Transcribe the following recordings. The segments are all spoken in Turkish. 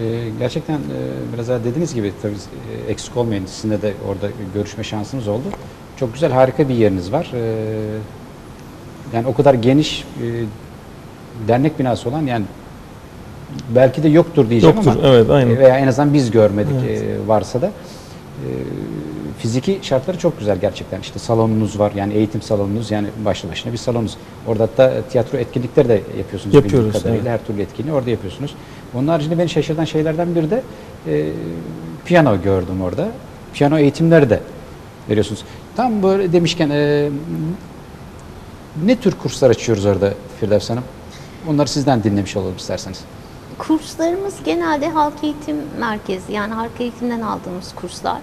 Ee, gerçekten e, biraz daha dediğiniz gibi tabii e, eksik olmayın. Sizinle de orada görüşme şansımız oldu. Çok güzel, harika bir yeriniz var. Ee, yani o kadar geniş e, dernek binası olan yani belki de yoktur diyeceğim Yoktur, ama evet, aynen. veya en azından biz görmedik Evet. e, varsa da e, fiziki şartları çok güzel gerçekten. İşte salonunuz var yani eğitim salonunuz yani başlı başına bir salonunuz. Orada hatta tiyatro etkinlikleri de yapıyorsunuz Yapıyoruz, kadarıyla. Her türlü etkinliği orada yapıyorsunuz. Onun haricinde beni şaşırtan şeylerden biri de e, piyano gördüm orada. Piyano eğitimleri de veriyorsunuz. Tam böyle demişken e, ne tür kurslar açıyoruz orada Firdevs Hanım? Onları sizden dinlemiş olalım isterseniz. Kurslarımız genelde halk eğitim merkezi yani halk eğitimden aldığımız kurslar.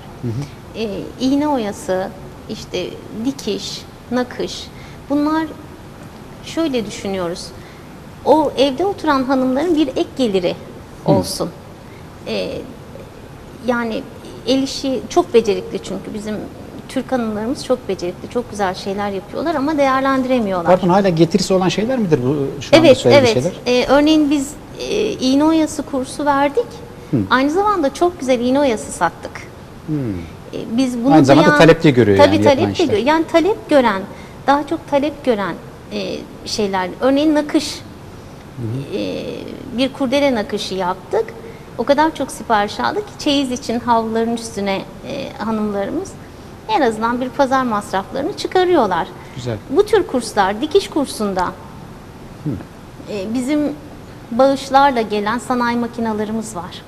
Ee, iğne oyası, işte dikiş, nakış bunlar şöyle düşünüyoruz. O evde oturan hanımların bir ek geliri olsun. Ee, yani el işi çok becerikli çünkü bizim Türk hanımlarımız çok becerikli, çok güzel şeyler yapıyorlar ama değerlendiremiyorlar. Pardon hala getirisi olan şeyler midir bu şu anda Evet, söylediğiniz evet. şeyler? Ee, örneğin biz e, iğne oyası kursu verdik. Aynı zamanda çok güzel iğne oyası sattık. E, biz bunu Aynı zamanda duyan- talep de görüyor Tabii yani talep de görüyor. Yani talep gören, daha çok talep gören e, şeyler. Örneğin nakış. E, bir kurdele nakışı yaptık. O kadar çok sipariş aldık ki çeyiz için havluların üstüne e, hanımlarımız en azından bir pazar masraflarını çıkarıyorlar. Güzel. Bu tür kurslar, dikiş kursunda e, bizim bağışlarla gelen sanayi makinalarımız var.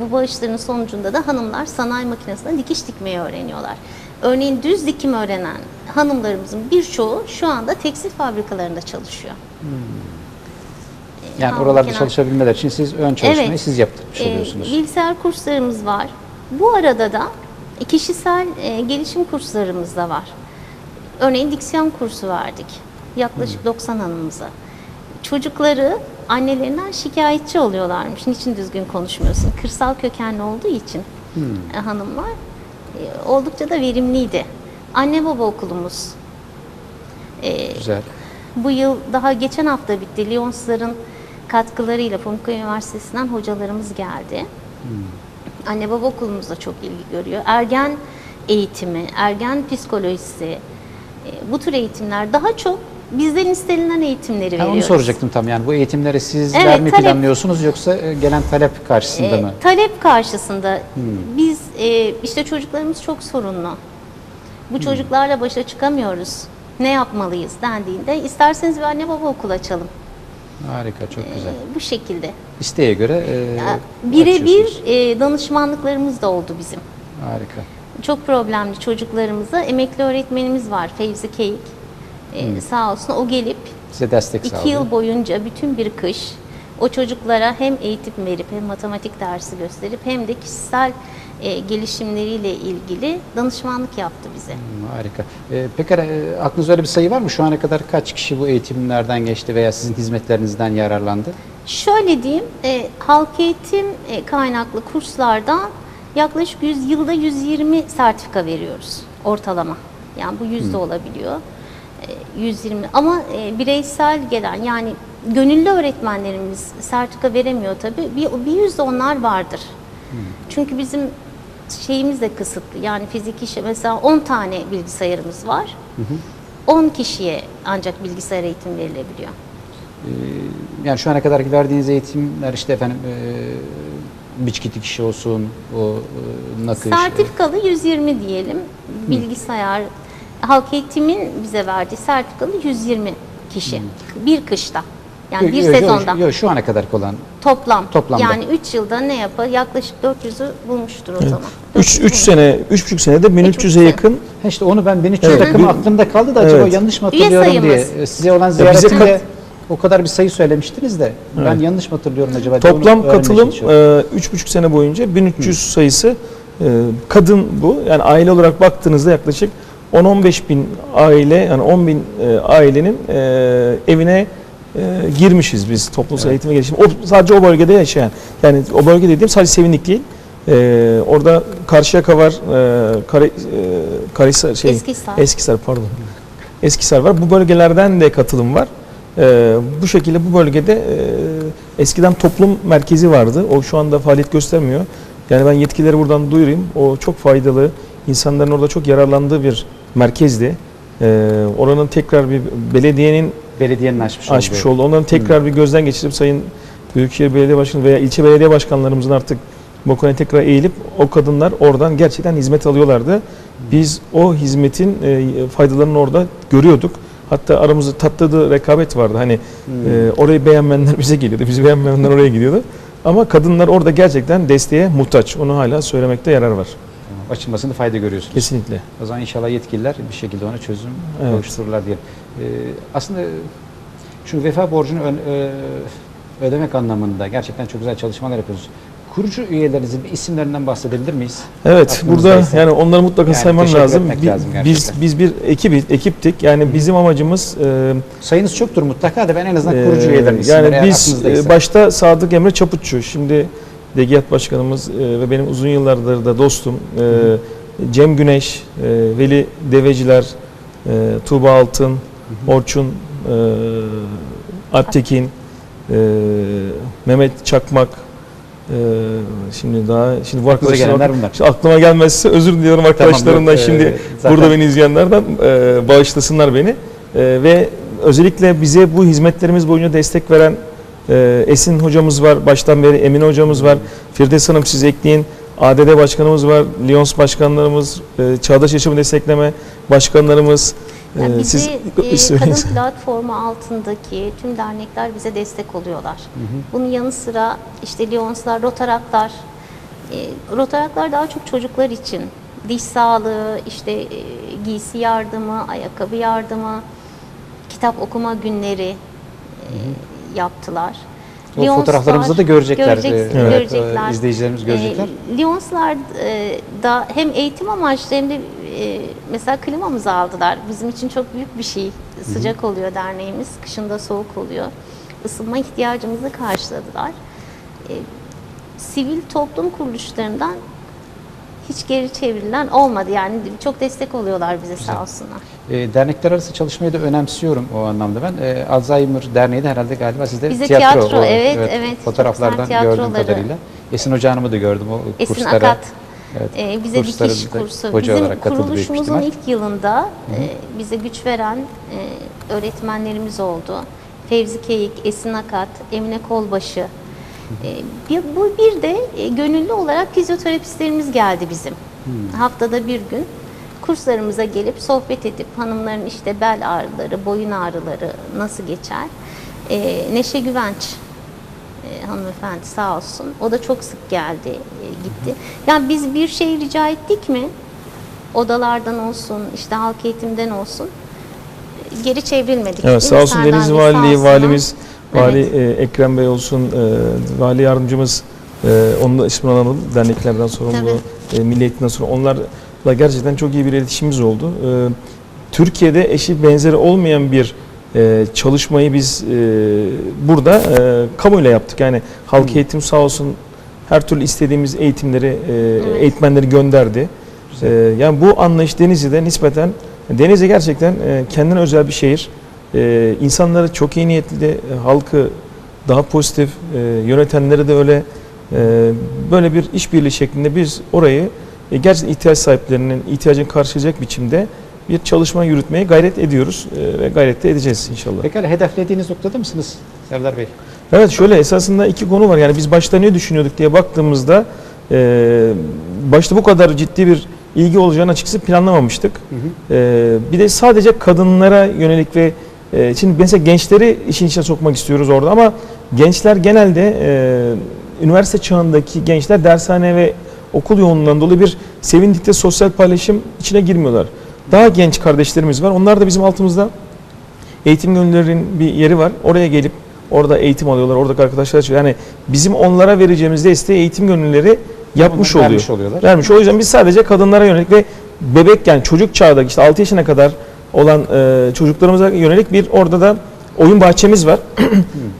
Bu bağışların sonucunda da hanımlar sanayi makinesinde dikiş dikmeyi öğreniyorlar. Örneğin düz dikim öğrenen hanımlarımızın birçoğu şu anda tekstil fabrikalarında çalışıyor. Yani Hamur oralarda çalışabilmeler için siz ön çalışmayı Evet. siz yaptırmış Ee, oluyorsunuz. bilgisayar kurslarımız var. Bu arada da kişisel e, gelişim kurslarımız da var. Örneğin diksiyon kursu verdik. Yaklaşık 90 hanımıza. Çocukları annelerinden şikayetçi oluyorlarmış. Niçin düzgün konuşmuyorsun? Kırsal kökenli olduğu için e, hanımlar e, oldukça da verimliydi. Anne baba okulumuz e, Güzel. bu yıl daha geçen hafta bitti. Lyonsların katkılarıyla Pamukkale Üniversitesi'nden hocalarımız geldi. Anne baba okulumuz da çok ilgi görüyor. Ergen eğitimi, ergen psikolojisi, e, bu tür eğitimler daha çok bizden istenilen eğitimleri Ha, onu veriyoruz. soracaktım tam yani bu eğitimleri sizler Evet, mi talep- planlıyorsunuz yoksa e, gelen talep karşısında E, mı? talep karşısında biz e, işte çocuklarımız çok sorunlu. Bu çocuklarla başa çıkamıyoruz. Ne yapmalıyız dendiğinde isterseniz bir anne baba okulu açalım. Harika çok güzel. E, bu şekilde. İsteğe göre e, Birebir e, danışmanlıklarımız da oldu bizim. Harika. Çok problemli çocuklarımıza emekli öğretmenimiz var Fevzi Keyik. E, Sağ olsun o gelip Size destek iki sağlıyor. yıl boyunca bütün bir kış o çocuklara hem eğitim verip hem matematik dersi gösterip hem de kişisel e, gelişimleriyle ilgili danışmanlık yaptı bize. Hmm, Harika. E, pekala e, aklınızda öyle bir sayı var mı? Şu ana kadar kaç kişi bu eğitimlerden geçti veya sizin hizmetlerinizden yararlandı? Şöyle diyeyim, e, halk eğitim e, kaynaklı kurslardan yaklaşık 100 yılda 120 sertifika veriyoruz ortalama. Yani bu yüzde olabiliyor. E, 120 ama e, bireysel gelen yani gönüllü öğretmenlerimiz sertifika veremiyor tabii. Bir, bir yüzde onlar vardır. Çünkü bizim şeyimiz de kısıtlı. Yani fiziki şey mesela 10 tane bilgisayarımız var. 10 kişiye ancak bilgisayar eğitim verilebiliyor. E, yani şu ana kadar verdiğiniz eğitimler işte efendim e, biçki dikişi olsun, o e, nakış. Sertifikalı 120 diyelim. Bilgisayar, halk eğitimin bize verdiği sertifikalı 120 kişi. Bir kışta. Yani Yok, bir yok, sezonda. Yok, şu ana kadar olan. Toplam. Toplamda. Yani 3 yılda ne yapar? Yaklaşık 400'ü bulmuştur o zaman. 3 400'ü 3 sene 3,5 senede 1300'e yakın Ha işte onu ben 1300 Evet. Hı. aklımda kaldı da acaba Evet. yanlış mı hatırlıyorum diye. E, Size olan bize ziyaretimde o kadar bir sayı söylemiştiniz de ben yanlış mı hatırlıyorum acaba? Toplam katılım çalışıyorum. 3,5 sene boyunca 1300 sayısı e, kadın bu. Yani aile olarak baktığınızda yaklaşık 10-15 bin aile yani 10 bin e, ailenin e, evine e, girmişiz biz toplumsal eğitim ve gelişim. O, sadece o bölgede yaşayan. Yani o bölge dediğim sadece Sevinlik değil. E, orada Karşıyaka var, e, Kare, e, Karahisar, şey, Eskişehir. Eskişehir pardon. Eskişehir var. Bu bölgelerden de katılım var. E, bu şekilde bu bölgede e, eskiden toplum merkezi vardı. O şu anda faaliyet göstermiyor. Yani ben yetkilileri buradan duyurayım. O çok faydalı. insanların orada çok yararlandığı bir merkezdi. Ee, oranın tekrar bir belediyenin Belediyenin açmış, açmış oldu. Onların tekrar bir gözden geçirip Sayın Büyükşehir Belediye Başkanı veya ilçe belediye başkanlarımızın artık bu konuya tekrar eğilip o kadınlar oradan gerçekten hizmet alıyorlardı. Biz o hizmetin e, faydalarını orada görüyorduk. Hatta aramızda tatlı rekabet vardı. Hani Hmm. e, orayı beğenmeyenler bize geliyordu, bizi beğenmeyenler oraya gidiyordu. Ama kadınlar orada gerçekten desteğe muhtaç. Onu hala söylemekte yarar var. Açılmasında fayda görüyorsunuz. Kesinlikle. O zaman inşallah yetkililer bir şekilde ona çözüm Evet. kavuştururlar diye. Ee, aslında şu vefa borcunu ön- ö- ödemek anlamında gerçekten çok güzel çalışmalar yapıyorsunuz. Kurucu üyelerinizin isimlerinden bahsedebilir miyiz? Evet, burada Aklınızdaysa. yani onları mutlaka Yani saymam lazım. Bi- lazım biz gerçekten. biz bir ekip ekiptik. Yani bizim amacımız e, Sayınız çoktur mutlaka da ben en azından Ee, kurucu üyelerin isimleri Yani biz e, başta Sadık Emre Çaputçu, şimdi Degiyat Başkanımız e, ve benim uzun yıllardır da dostum e, Cem Güneş, e, Veli Deveciler, e, Tuğba Altın, Orçun e, Alptekin, e, Mehmet Çakmak, e, şimdi daha şimdi bu arkadaşlar gelenler bunlar. Şimdi aklıma gelmezse özür diliyorum arkadaşlarımdan yok, şimdi e, zaten- burada beni izleyenlerden e, bağışlasınlar beni. E, ve özellikle bize bu hizmetlerimiz boyunca destek veren e, Esin hocamız var, baştan beri Emine hocamız var, Firdevs Hanım siz ekleyin, ADD başkanımız var, Lyons başkanlarımız, e, Çağdaş Yaşamı Destekleme başkanlarımız. Yani bizi siz e, isminiz- kadın platformu altındaki tüm dernekler bize destek oluyorlar. Bunun yanı sıra işte Lyonslar, Rotaraklar, e, Rotaraklar daha çok çocuklar için diş sağlığı, işte e, giysi yardımı, ayakkabı yardımı, kitap okuma günleri e, yaptılar. O Lyonslar- fotoğraflarımızda da görecekler. Görecek- e, Evet. görecekler. e, izleyicilerimiz görecekler. E, Lyonslar e, da hem eğitim amaçlı hem de e, mesela klimamızı aldılar. Bizim için çok büyük bir şey. Sıcak oluyor derneğimiz. Kışında soğuk oluyor. Isınma ihtiyacımızı karşıladılar. E, sivil toplum kuruluşlarından hiç geri çevrilen olmadı. Yani çok destek oluyorlar bize sağ olsunlar. E, dernekler arası çalışmayı da önemsiyorum o anlamda ben. E, Alzheimer Derneği de herhalde galiba sizde Bizde tiyatro. tiyatro, o- evet, evet. Fotoğraflardan güzel gördüğüm kadarıyla. Esin Hoca Hanım'ı da gördüm o Esin kurslara. Akat Evet, e, bize dikiş kursu. Bizim kuruluşumuzun ilk yılında e, bize güç veren e, öğretmenlerimiz oldu. Fevzi Keyik, Esin Akat, Emine Kolbaşı. E, bir, bu bir de e, gönüllü olarak fizyoterapistlerimiz geldi bizim. Haftada bir gün kurslarımıza gelip sohbet edip hanımların işte bel ağrıları, boyun ağrıları nasıl geçer? E, Neşe Güvenç e, hanımefendi sağ olsun. O da çok sık geldi, e, gitti. Yani biz bir şey rica ettik mi? Odalardan olsun, işte halk eğitimden olsun. e, Geri çevrilmedik. Evet değil sağ olsun Serdar Denizli Bey? Sağ Valiliği, olsunlar. valimiz, vali e, Ekrem Bey olsun, e, vali yardımcımız, e, onun da ismini alalım, derneklerden sorumlu, e, milli eğitimden sonra onlarla gerçekten çok iyi bir iletişimimiz oldu. E, Türkiye'de eşi benzeri olmayan bir e, çalışmayı biz e, burada e, kamuyla yaptık. Yani halk eğitim sağ olsun her türlü istediğimiz eğitimleri, e, eğitmenleri gönderdi. E, yani bu anlayış Denizli'de nispeten, Denizli gerçekten e, kendine özel bir şehir. E, insanları çok iyi niyetli, e, halkı daha pozitif, e, yönetenleri de öyle e, böyle bir işbirliği şeklinde biz orayı e, gerçekten ihtiyaç sahiplerinin ihtiyacını karşılayacak biçimde bir çalışma yürütmeye gayret ediyoruz e, ve gayret de edeceğiz inşallah. Pekala hedeflediğiniz noktada mısınız Serdar Bey? Evet şöyle esasında iki konu var. Yani biz başta ne düşünüyorduk diye baktığımızda e, başta bu kadar ciddi bir ilgi olacağını açıkçası planlamamıştık. E, bir de sadece kadınlara yönelik ve şimdi mesela gençleri işin içine sokmak istiyoruz orada ama gençler genelde üniversite çağındaki gençler dershane ve okul yoğunluğundan dolayı bir sevindikte sosyal paylaşım içine girmiyorlar. Daha genç kardeşlerimiz var. Onlar da bizim altımızda eğitim gönüllerinin bir yeri var. Oraya gelip orada eğitim alıyorlar. Oradaki arkadaşlar çalışıyor. Yani bizim onlara vereceğimiz desteği eğitim gönülleri yapmış Onları oluyor. vermiş oluyorlar. Vermiş. O yüzden biz sadece kadınlara yönelik ve bebek yani çocuk çağda işte 6 yaşına kadar olan e, çocuklarımıza yönelik bir orada da oyun bahçemiz var.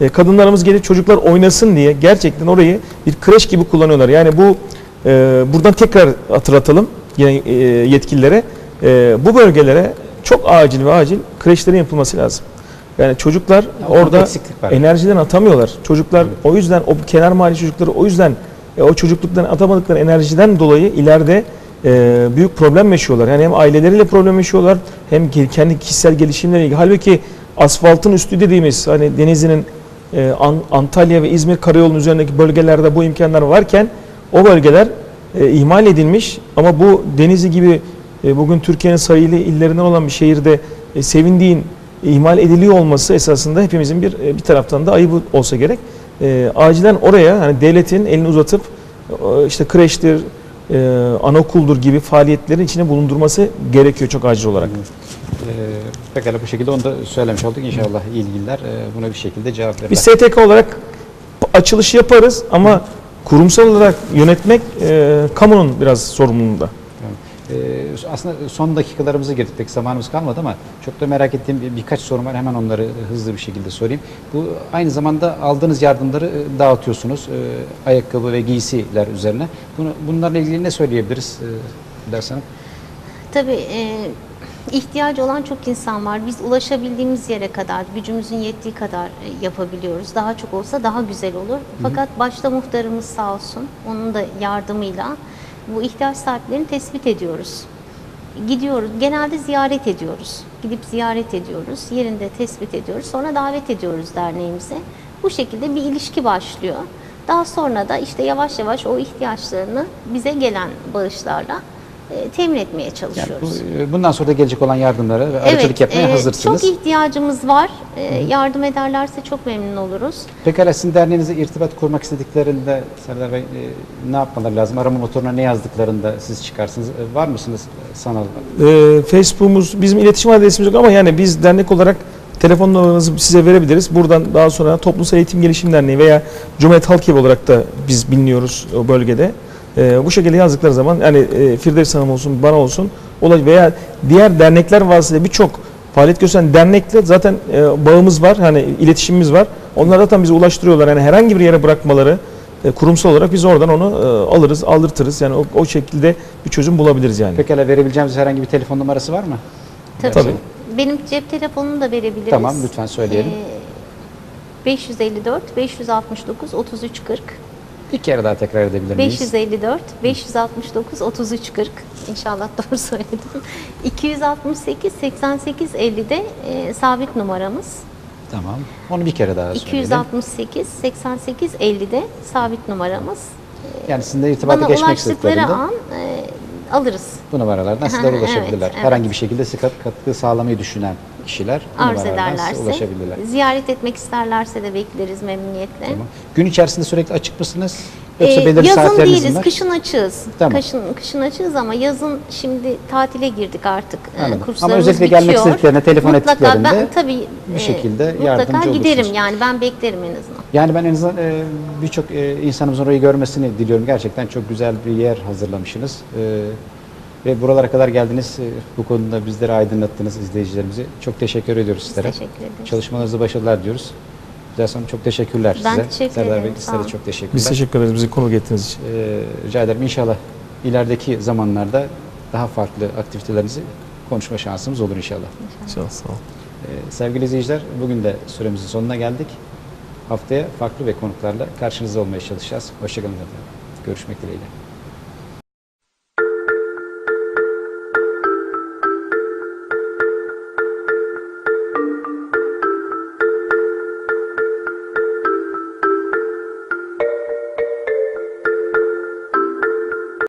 E, kadınlarımız gelip çocuklar oynasın diye gerçekten orayı bir kreş gibi kullanıyorlar. Yani bu e, buradan tekrar hatırlatalım yine e, yetkililere. E, bu bölgelere çok acil ve acil kreşlerin yapılması lazım. Yani çocuklar o orada enerjiden atamıyorlar. Çocuklar o yüzden o kenar mahalle çocukları o yüzden e, o çocukluktan atamadıkları enerjiden dolayı ileride e, büyük problem yaşıyorlar. Yani hem aileleriyle problem yaşıyorlar hem kendi kişisel gelişimleriyle ilgili. Halbuki asfaltın üstü dediğimiz hani Denizli'nin e, An- Antalya ve İzmir karayolunun üzerindeki bölgelerde bu imkanlar varken o bölgeler e, ihmal edilmiş ama bu Denizli gibi bugün Türkiye'nin sayılı illerinden olan bir şehirde e, sevindiğin ihmal ediliyor olması esasında hepimizin bir e, bir taraftan da ayıbı olsa gerek. E, acilen oraya hani devletin elini uzatıp e, işte kreştir, e, anaokuldur gibi faaliyetlerin içine bulundurması gerekiyor çok acil olarak. Ee, pekala bu şekilde onu da söylemiş olduk. İnşallah ilgililer e, buna bir şekilde cevap verirler. Biz STK olarak açılışı yaparız ama kurumsal olarak yönetmek e, kamunun biraz sorumluluğunda. Ee, aslında son dakikalarımıza girdik. Pek zamanımız kalmadı ama çok da merak ettiğim bir, birkaç sorum var. Hemen onları hızlı bir şekilde sorayım. Bu aynı zamanda aldığınız yardımları e, dağıtıyorsunuz. e, ayakkabı ve giysiler üzerine. Bunu, bunlarla ilgili ne söyleyebiliriz e, Ders Hanım? Tabii e, ihtiyacı olan çok insan var. Biz ulaşabildiğimiz yere kadar, gücümüzün yettiği kadar e, yapabiliyoruz. Daha çok olsa daha güzel olur. Fakat başta muhtarımız sağ olsun, onun da yardımıyla bu ihtiyaç sahiplerini tespit ediyoruz. Gidiyoruz, genelde ziyaret ediyoruz. Gidip ziyaret ediyoruz, yerinde tespit ediyoruz. Sonra davet ediyoruz derneğimize. Bu şekilde bir ilişki başlıyor. Daha sonra da işte yavaş yavaş o ihtiyaçlarını bize gelen bağışlarla temin etmeye Yani çalışıyoruz. bu, e, bundan sonra da gelecek olan yardımlara ve aracılık yapmaya e, hazırsınız. Çok ihtiyacımız var. E, yardım ederlerse çok memnun oluruz. Pekala sizin derneğinize irtibat kurmak istediklerinde Serdar Bey e, ne yapmaları lazım? Arama motoruna ne yazdıklarında siz çıkarsınız. E, var mısınız e, sanal? Ee, Facebook'umuz bizim iletişim adresimiz yok ama yani biz dernek olarak telefon numaranızı size verebiliriz. Buradan daha sonra Toplumsal Eğitim Gelişim Derneği veya Cumhuriyet Halk Evi olarak da biz biliniyoruz o bölgede. Ee, bu şekilde yazdıkları zaman yani e, Firdevs Hanım olsun, bana olsun olay veya diğer dernekler vasıtasıyla birçok faaliyet gösteren dernekle zaten e, bağımız var. Hani iletişimimiz var. Onlar zaten bize ulaştırıyorlar. Yani herhangi bir yere bırakmaları e, kurumsal olarak biz oradan onu e, alırız, aldırtırız. Yani o, o şekilde bir çözüm bulabiliriz yani. Pekala verebileceğimiz herhangi bir telefon numarası var mı? Tabii. Tabii. Benim cep telefonumu da verebiliriz. Tamam lütfen söyleyelim. E, 554 569 33 40 Bir kere daha tekrar edebilir miyiz? 554 569 33 40 İnşallah doğru söyledim. 268 88 50'de e, sabit numaramız. Tamam. Onu bir kere daha söyleyelim. 268 88 50'de sabit numaramız. Yani sizinle irtibata Bana geçmek ulaştıkları istediklerinde an e, alırız. Bu numaralardan sizlere Evet, ulaşabilirler. evet. Herhangi bir şekilde size kat- katkı sağlamayı düşünen kişiler bu Arz numaralardan size ulaşabilirler. Ziyaret etmek isterlerse de bekleriz memnuniyetle. Tamam. Gün içerisinde sürekli açık mısınız? Yoksa Ee, belirli yazın değiliz, var? kışın açığız. Tamam. Kışın, kışın açığız ama yazın şimdi tatile girdik artık. Ee, Anladım. Ama Kurslarımız özellikle gelmek bitiyor. istediklerine telefon mutlaka, ettiklerinde ben, tabii, bir e, şekilde Mutlaka yardımcı giderim olursunuz. yani ben beklerim en azından. Yani ben en azından e, birçok e, insanımızın orayı görmesini diliyorum. Gerçekten çok güzel bir yer hazırlamışsınız. E, ve buralara kadar geldiniz. E, bu konuda bizleri aydınlattınız izleyicilerimizi. Çok teşekkür ediyoruz sizlere. teşekkür ederiz. Çalışmalarınızda başarılar diyoruz. Güzel Hanım çok teşekkürler Ben size. teşekkür Serdar ederim, Bey size çok teşekkürler. Biz teşekkür ederiz bizi konuk ettiğiniz için. E, rica ederim. İnşallah ilerideki zamanlarda daha farklı aktivitelerinizi konuşma şansımız olur inşallah. İnşallah sağ olun. Ee, sevgili izleyiciler, bugün de süremizin sonuna geldik. Haftaya farklı ve konuklarla karşınızda olmaya çalışacağız. Hoşçakalın efendim. Görüşmek dileğiyle.